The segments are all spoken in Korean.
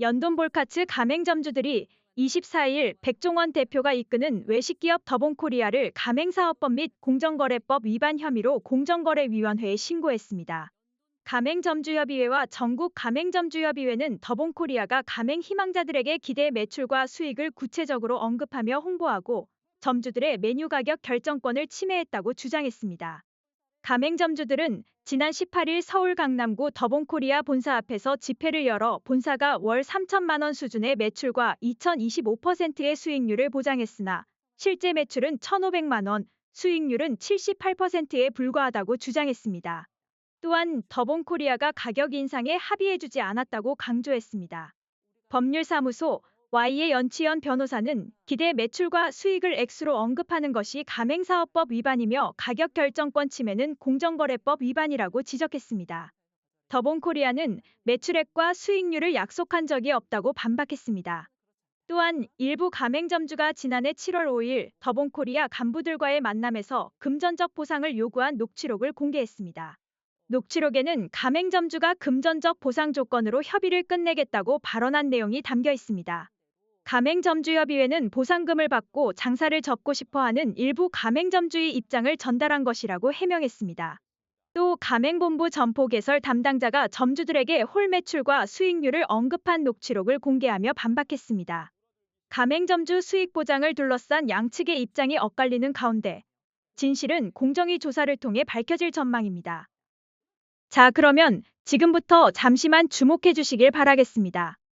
연돈볼카츠 가맹점주들이 24일 백종원 대표가 이끄는 외식기업 더본코리아를 가맹사업법 및 공정거래법 위반 혐의로 공정거래위원회에 신고했습니다. 가맹점주협의회와 전국 가맹점주협의회는 더본코리아가 가맹 희망자들에게 기대 매출과 수익을 구체적으로 언급하며 홍보하고 점주들의 메뉴 가격 결정권을 침해했다고 주장했습니다. 가맹점주들은 지난 18일 서울 강남구 더본코리아 본사 앞에서 집회를 열어 본사가 월 3천만 원 수준의 매출과 2025%의 수익률을 보장했으나 실제 매출은 1,500만 원, 수익률은 78%에 불과하다고 주장했습니다. 또한 더본코리아가 가격 인상에 합의해주지 않았다고 강조했습니다. 법률사무소 Y의 연치연 변호사는 기대 매출과 수익을 액수로 언급하는 것이 가맹사업법 위반이며 가격 결정권 침해는 공정거래법 위반이라고 지적했습니다. 더본코리아는 매출액과 수익률을 약속한 적이 없다고 반박했습니다. 또한 일부 가맹점주가 지난해 7월 5일 더본코리아 간부들과의 만남에서 금전적 보상을 요구한 녹취록을 공개했습니다. 녹취록에는 가맹점주가 금전적 보상 조건으로 협의를 끝내겠다고 발언한 내용이 담겨 있습니다. 가맹점주협의회는 보상금을 받고 장사를 접고 싶어 하는 일부 가맹점주의 입장을 전달한 것이라고 해명했습니다. 또 가맹본부 점포 개설 담당자가 점주들에게 홀 매출과 수익률을 언급한 녹취록을 공개하며 반박했습니다. 가맹점주 수익 보장을 둘러싼 양측의 입장이 엇갈리는 가운데 진실은 공정위 조사를 통해 밝혀질 전망입니다. 자, 그러면 지금부터 잠시만 주목해 주시길 바라겠습니다.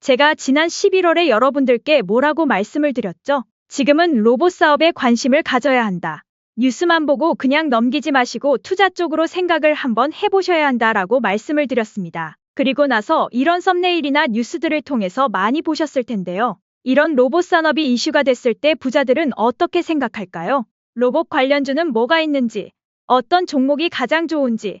제가 지난 11월에 여러분들께 뭐라고 말씀을 드렸죠? 지금은 로봇 사업에 관심을 가져야 한다. 뉴스만 보고 그냥 넘기지 마시고 투자 쪽으로 생각을 한번 해보셔야 한다라고 말씀을 드렸습니다. 그리고 나서 이런 썸네일이나 뉴스들을 통해서 많이 보셨을 텐데요. 이런 로봇 산업이 이슈가 됐을 때 부자들은 어떻게 생각할까요? 로봇 관련주는 뭐가 있는지, 어떤 종목이 가장 좋은지,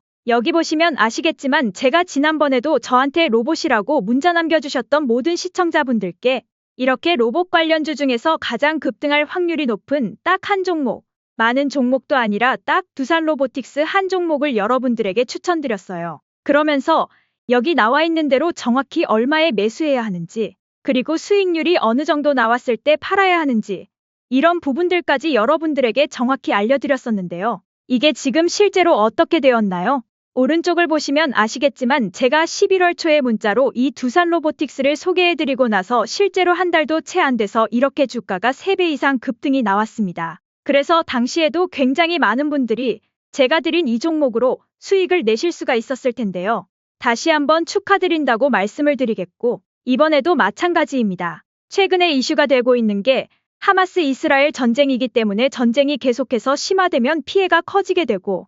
여기 보시면 아시겠지만 제가 지난번에도 저한테 로봇이라고 문자 남겨주셨던 모든 시청자분들께 이렇게 로봇 관련주 중에서 가장 급등할 확률이 높은 딱 한 종목, 많은 종목도 아니라 딱 두산 로보틱스 한 종목을 여러분들에게 추천드렸어요. 그러면서 여기 나와 있는 대로 정확히 얼마에 매수해야 하는지, 그리고 수익률이 어느 정도 나왔을 때 팔아야 하는지, 이런 부분들까지 여러분들에게 정확히 알려드렸었는데요. 이게 지금 실제로 어떻게 되었나요? 오른쪽을 보시면 아시겠지만 제가 11월 초에 문자로 이 두산 로보틱스를 소개해드리고 나서 실제로 한 달도 채 안 돼서 이렇게 주가가 3배 이상 급등이 나왔습니다. 그래서 당시에도 굉장히 많은 분들이 제가 드린 이 종목으로 수익을 내실 수가 있었을 텐데요. 다시 한번 축하드린다고 말씀을 드리겠고 이번에도 마찬가지입니다. 최근에 이슈가 되고 있는 게 하마스 이스라엘 전쟁이기 때문에 전쟁이 계속해서 심화되면 피해가 커지게 되고